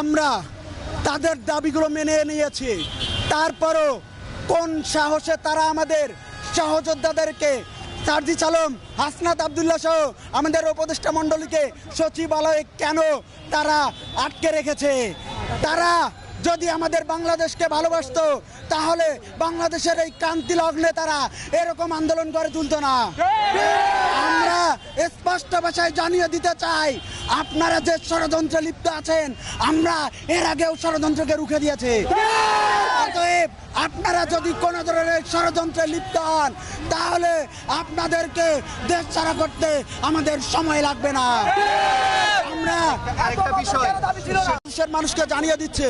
আমরা তাদের দাবিগুলো মেনে নিয়েছি। তারপরও কোন সাহসে তারা আমাদের সহযোদ্ধাদেরকে সার্জি চালম হাসনাত আবদুল্লাহ সহ আমাদের উপদেষ্টা মণ্ডলীকে সচিবালয়ে কেন তারা আটকে রেখেছে? তারা যদি আমাদের বাংলাদেশকে ভালোবাসত তাহলে বাংলাদেশের এই ক্রান্তি লগ্নে তারা এরকম আন্দোলন করে তুলতো না। আমরা স্পষ্ট ভাষায় জানিয়ে দিতে চাই আপনারা যে ষড়যন্ত্রে লিপ্ত আছেন আমরা এর আগেও ষড়যন্ত্রকে রুখে দিয়েছি। অতএব আপনারা যদি কোনো ধরনের ষড়যন্ত্রে লিপ্ত হন তাহলে আপনাদেরকে দেশ ছাড়া করতে আমাদের সময় লাগবে না। আমরা দেশের মানুষকে জানিয়ে দিচ্ছে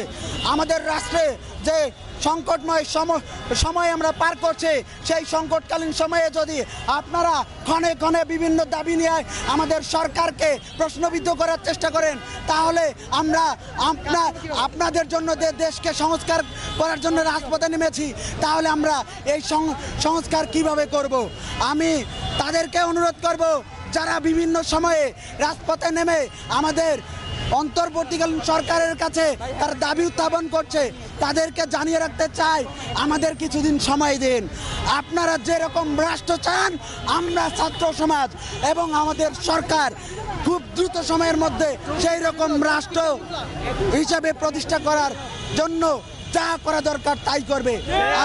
আমাদের রাষ্ট্রে যে সংকটময় সম- সময় আমরা পার করছি, সেই সংকটকালীন সময়ে যদি আপনারা ক্ষণে ক্ষণে বিভিন্ন দাবি নিয়ে আমাদের সরকারকে প্রশ্নবিদ্ধ করার চেষ্টা করেন, তাহলে আমরা আপনার আপনাদের জন্য যে দেশকে সংস্কার করার জন্য রাজপথে নেমেছি, তাহলে আমরা এই সংস্কার কীভাবে করব? আমি তাদেরকে অনুরোধ করব, যারা বিভিন্ন সময়ে রাজপথে নেমে আমাদের অন্তর্বর্তীকালীন সরকারের কাছে তার দাবি উত্থাপন করছে তাদেরকে জানিয়ে রাখতে চাই আমাদের কিছুদিন সময় দিন। আপনারা যেরকম রাষ্ট্র চান আমরা ছাত্র সমাজ এবং আমাদের সরকার খুব দ্রুত সময়ের মধ্যে সেই রকম রাষ্ট্র হিসাবে প্রতিষ্ঠা করার জন্য যা করা দরকার তাই করবে।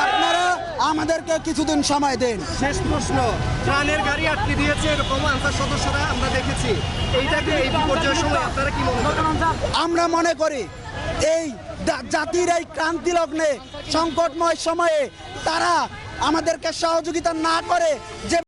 আপনারা আমাদেরকে কিছুদিন সময় দেন। শেষ প্রশ্ন ত্রাণের গাড়ি আটকে দিয়েছে এরকম আনসার সদস্যরা আমরা দেখেছি। এইটাকে এই বিপর্যয়ের সময় আপনারা কি মনে করেন? আমরা মনে করি এই জাতির এই ক্রান্তি লগ্নে সংকটময় সময়ে তারা আমাদেরকে সহযোগিতা না করে যে